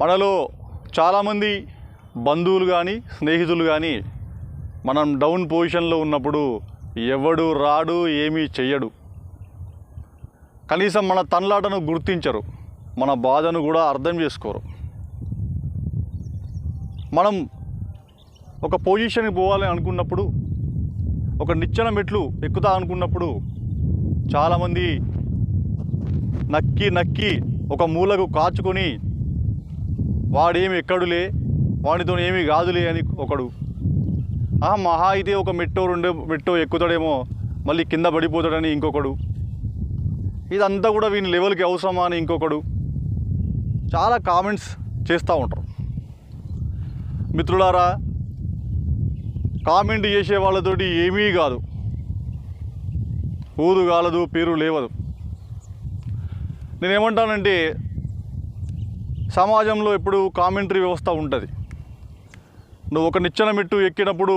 మనలో చాలామంది బంధువులు కానీ స్నేహితులు కానీ మనం డౌన్ పొజిషన్లో ఉన్నప్పుడు ఎవడు రాడు ఏమీ చెయ్యడు. కనీసం మన తన్లాటను గుర్తించరు మన బాధను కూడా అర్థం చేసుకోరు. మనం ఒక పొజిషన్కి పోవాలని అనుకున్నప్పుడు ఒక నిచ్చెన మెట్లు ఎక్కుతా అనుకున్నప్పుడు చాలామంది నక్కి నక్కి ఒక మూలకు కాచుకొని వాడేమి ఎక్కడులే? వాడితో ఏమీ కాదులే అని ఒకడు. ఆ మహా అయితే ఒక మెట్టో రెండో మెట్టో ఎక్కుతాడేమో మళ్ళీ కింద పడిపోతాడని ఇంకొకడు. ఇదంతా కూడా వీని లెవెల్కి అవసరమా అని ఇంకొకడు. చాలా కామెంట్స్ చేస్తూ ఉంటారు. మిత్రులారా కామెంట్ చేసే వాళ్ళతోటి ఏమీ కాదు. ఊదు కాలదు పేరు లేవదు. నేనేమంటానంటే సమాజంలో ఎప్పుడు కామెంటరీ వ్యవస్థ ఉంటుంది. నువ్వు ఒక నిచ్చెన మెట్టు ఎక్కినప్పుడు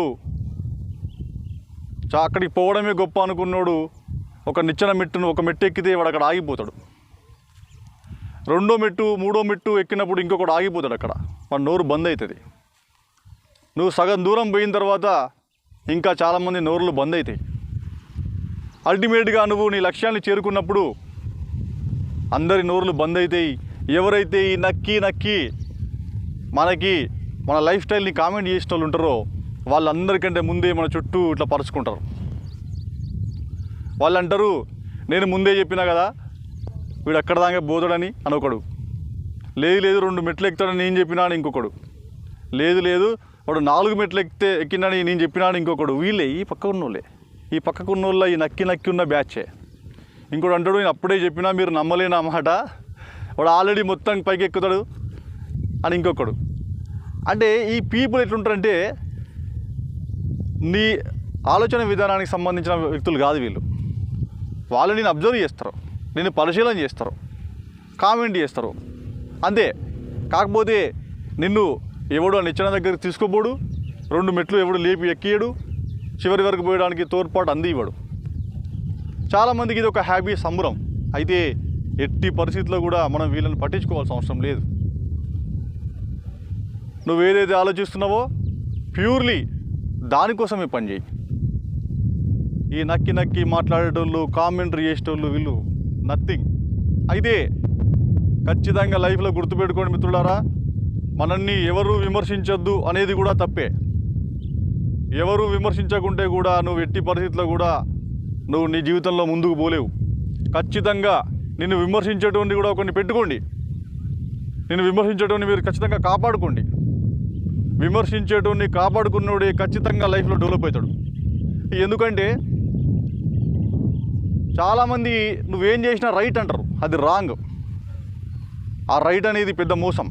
అక్కడికి పోవడమే గొప్ప అనుకున్నోడు ఒక నిచ్చెన మెట్టును ఒక మెట్టు ఎక్కితే వాడు అక్కడ ఆగిపోతాడు. రెండో మెట్టు మూడో మెట్టు ఎక్కినప్పుడు ఇంకొకడు ఆగిపోతాడు అక్కడ. వాడు నోరు బంద్ అవుతుంది నువ్వు సగం దూరం పోయిన తర్వాత ఇంకా చాలామంది నోరులు బంద్ అవుతాయి అల్టిమేట్గా నువ్వు నీ లక్ష్యాన్ని చేరుకున్నప్పుడు అందరి నోరులు బంద్ అవుతాయి ఎవరైతే ఈ నక్కి నక్కి మనకి మన లైఫ్ స్టైల్ని కామెంట్ చేసిన వాళ్ళు ఉంటారో వాళ్ళందరికంటే ముందే మన చుట్టూ ఇట్లా పరుచుకుంటారు. వాళ్ళు అంటారు నేను ముందే చెప్పినా కదా వీడు అక్కడ దాకా పోతాడని అని ఒకడు. లేదు లేదు రెండు మెట్లు ఎక్కుతాడని నేను చెప్పినా అని ఇంకొకడు. లేదు లేదు వాడు నాలుగు మెట్లు ఎక్కితే ఎక్కినాడని నేను చెప్పినా ఇంకొకడు. వీళ్ళే ఈ పక్క ఉన్నోళ్ళే. ఈ పక్కకు ఉన్నోళ్ళ ఈ నక్కి నక్కి ఉన్న బ్యాచే. ఇంకోటి అంటాడు నేను అప్పుడే చెప్పినా మీరు నమ్మలేనమాట వాడు ఆల్రెడీ మొత్తం పైకి ఎక్కుతాడు అని ఇంకొకడు. అంటే ఈ పీపుల్ ఎట్లుంటారంటే నీ ఆలోచన విధానానికి సంబంధించిన వ్యక్తులు కాదు వీళ్ళు. వాళ్ళు నేను అబ్జర్వ్ చేస్తారు. నేను పరిశీలన చేస్తారు. కామెంట్ చేస్తారు. అంతే. కాకపోతే నిన్ను ఎవడు నిచ్చిన దగ్గర దగ్గరికి తీసుకోపోడు రెండు మెట్లు ఎవడు లేపి ఎక్కియడు చివరి వరకు పోయడానికి తోడ్పాటు అంది ఇవ్వడు చాలామందికి ఇది ఒక హ్యాబీ సంబరం. అయితే ఎట్టి పరిస్థితుల్లో కూడా మనం వీళ్ళని పట్టించుకోవాల్సిన అవసరం లేదు. నువ్వు ఏదైతే ఆలోచిస్తున్నావో ప్యూర్లీ దానికోసమే పనిచేయి ఈ నక్కి నక్కి మాట్లాడేటోళ్ళు కామెంటరీ చేసేటోళ్ళు వీళ్ళు నథింగ్. అయితే ఖచ్చితంగా లైఫ్లో గుర్తుపెట్టుకోండి మిత్రులారా మనల్ని ఎవరు విమర్శించొద్దు అనేది కూడా తప్పే. ఎవరు విమర్శించకుంటే కూడా నువ్వు ఎట్టి పరిస్థితుల్లో కూడా నువ్వు నీ జీవితంలో ముందుకు పోలేవు. ఖచ్చితంగా నిన్ను విమర్శించేటువంటి కూడా కొన్ని పెట్టుకోండి. నిన్ను విమర్శించేటువంటి మీరు ఖచ్చితంగా కాపాడుకోండి. విమర్శించేటోడిని కాపాడుకున్నోడే ఖచ్చితంగా లైఫ్లో డెవలప్ అవుతాడు. ఎందుకంటే చాలామంది నువ్వేం చేసినా రైట్ అంటారు. అది రాంగ్. ఆ రైట్ అనేది పెద్ద మోసం.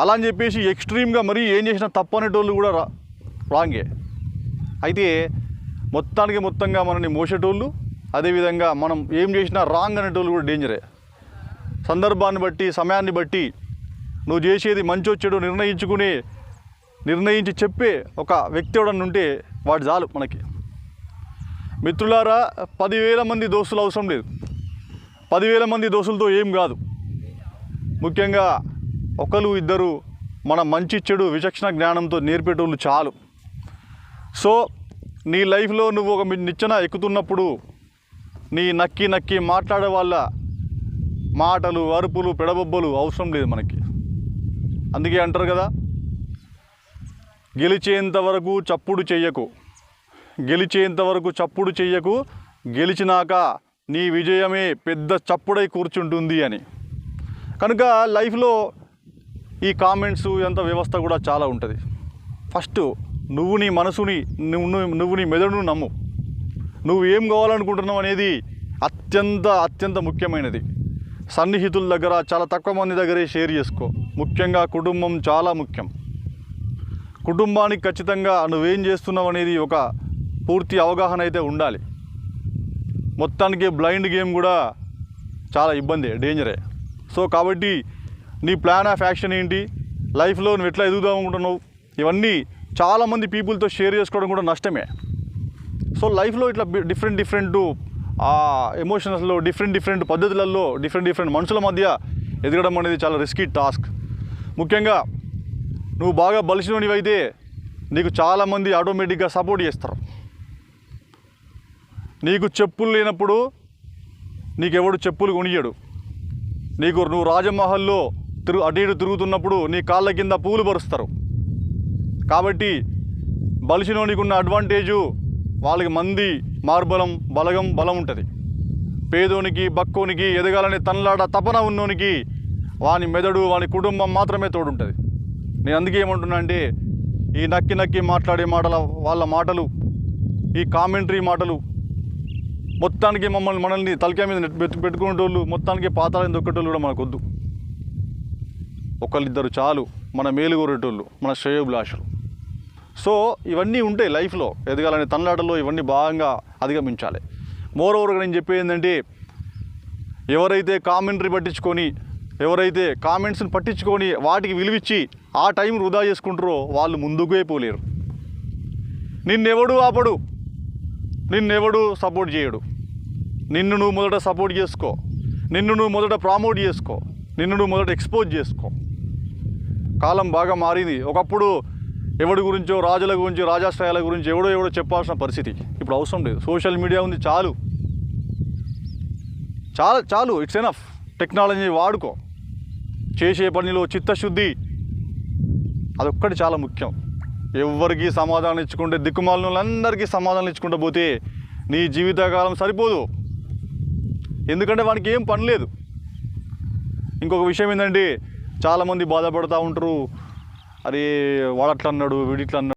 అలా అని చెప్పేసి ఎక్స్ట్రీమ్గా మరీ ఏం చేసినా తప్పు అనేటోళ్ళు కూడా రా రాంగే. అయితే మొత్తానికి మొత్తంగా మనల్ని మోసేటోళ్ళు అదేవిధంగా మనం ఏం చేసినా రాంగ్ అనేటోళ్ళు కూడా డేంజరే సందర్భాన్ని బట్టి సమయాన్ని బట్టి నువ్వు చేసేది మంచి వచ్చాడు నిర్ణయించుకుని నిర్ణయించి చెప్పే ఒక వ్యక్తి ఎవడన్నా ఉంటే వాడు చాలు మనకి. మిత్రులారా పదివేల మంది దోస్తులు అవసరం లేదు. పదివేల మంది దోస్తులతో ఏం కాదు. ముఖ్యంగా ఒకరు ఇద్దరు మన మంచి చెడు విచక్షణ జ్ఞానంతో నేర్పేటోళ్ళు చాలు. సో నీ లైఫ్లో నువ్వు ఒక నిచ్చెన ఎక్కుతున్నప్పుడు నీ నక్కి నక్కి మాట్లాడే వాళ్ళ మాటలు అరుపులు పెడబొబ్బలు అవసరం లేదు మనకి. అందుకే అంటారు కదా గెలిచేంత వరకు చప్పుడు చెయ్యకు. గెలిచేంత వరకు చప్పుడు చెయ్యకు. గెలిచినాక నీ విజయమే పెద్ద చప్పుడై కూర్చుంటుంది అని. కనుక లైఫ్లో ఈ కామెంట్స్ ఎంత వ్యవస్థ కూడా చాలా ఉంటుంది. ఫస్ట్ నువ్వు నీ మనసుని నువ్వు నువ్వు- నువ్వు నీ మెదడును నమ్ము. నువ్వు ఏం కావాలనుకుంటున్నావు అనేది అత్యంత అత్యంత ముఖ్యమైనది. సన్నిహితుల దగ్గర చాలా తక్కువ మంది దగ్గరే షేర్ చేసుకో. ముఖ్యంగా కుటుంబం చాలా ముఖ్యం. కుటుంబానికి ఖచ్చితంగా నువ్వేం చేస్తున్నావు అనేది ఒక పూర్తి అవగాహన అయితే ఉండాలి. మొత్తానికి బ్లైండ్ గేమ్ కూడా చాలా ఇబ్బంది డేంజరే. సో కాబట్టి నీ ప్లాన్ ఆఫ్ యాక్షన్ ఏంటి? లైఫ్లో నువ్వు ఎట్లా ఎదుగుదాం అనుకుంటున్నావు? ఇవన్నీ చాలామంది పీపుల్తో షేర్ చేసుకోవడం కూడా నష్టమే. సో లైఫ్లో ఇట్లా డిఫరెంట్ డిఫరెంట్ ఎమోషన్స్లో డిఫరెంట్ డిఫరెంట్ పద్ధతులలో డిఫరెంట్ డిఫరెంట్ మనుషుల మధ్య ఎదగడం అనేది చాలా రిస్కీ టాస్క్ ముఖ్యంగా నువ్వు బాగా బలిసినోనివైతే నీకు చాలామంది ఆటోమేటిక్గా సపోర్ట్ చేస్తారు. నీకు చెప్పులు లేనప్పుడు నీకెవడు చెప్పులు కొనియడు నీకు నువ్వు రాజమహల్లో తిరుగు అటు ఇటు తిరుగుతున్నప్పుడు నీ కాళ్ళ కింద పూలు పరుస్తారు. కాబట్టి బలిసినోనికి ఉన్న అడ్వాంటేజు వాళ్ళకి మంది మార్బలం బలగం బలం ఉంటుంది. పేదోనికి బక్కోనికి ఎదగాలని తనలాడ తపన ఉన్నోనికి వాని మెదడు వాని కుటుంబం మాత్రమే తోడుంటుంది. నేను అందుకే ఏమంటున్నా అంటే ఈ నక్కి నక్కి మాట్లాడే మాటల వాళ్ళ మాటలు ఈ కామెంటరీ మాటలు మొత్తానికి మమ్మల్ని మనల్ని తలకాయ మీద పెట్టుకునేటోళ్ళు మొత్తానికి పాతాలని దొక్కేటోళ్ళు కూడా మనకు వద్దు ఒకళ్ళిద్దరు చాలు మన మేలు కోరేటోళ్ళు మన శ్రేయోభిలాషులు. సో ఇవన్నీ ఉంటాయి లైఫ్లో. ఎదగాలని తనలాటలో ఇవన్నీ భాగంగా అధిగమించాలి. మోర్ ఓవర్గా నేను చెప్పేది ఏంటంటే ఎవరైతే కామెంటరీ పట్టించుకొని ఎవరైతే కామెంట్స్ని పట్టించుకొని వాటికి విలువిచ్చి ఆ టైం వృధా చేసుకుంటారో వాళ్ళు ముందుకే పోలేరు. నిన్నెవడు ఆపడు? నిన్నెవడు సపోర్ట్ చేయడు? నిన్ను నువ్వు మొదట సపోర్ట్ చేసుకో. నిన్ను నువ్వు మొదట ప్రామోట్ చేసుకో. నిన్ను నువ్వు మొదట ఎక్స్పోజ్ చేసుకో. కాలం బాగా మారింది. ఒకప్పుడు ఎవడి గురించో రాజుల గురించి రాజాశ్రయాల గురించి ఎవడో ఎవడో చెప్పాల్సిన పరిస్థితి. ఇప్పుడు అవసరం లేదు. సోషల్ మీడియా ఉంది చాలు. చాలా చాలు ఇట్స్ ఎనఫ్ టెక్నాలజీ వాడుకో. చేసే పనిలో చిత్తశుద్ధి. అదొక్కటి చాలా ముఖ్యం. ఎవరికి సమాధానం ఇచ్చుకుంటే దిక్కుమాలందరికీ సమాధానం ఇచ్చుకుంటూ పోతే నీ జీవితకాలం సరిపోదు. ఎందుకంటే వానికి ఏం పని లేదు. ఇంకొక విషయం ఏంటంటే చాలామంది బాధపడుతూ ఉంటారు. అరే వాడట్లా అన్నాడు వీడిట్లా అన్నాడు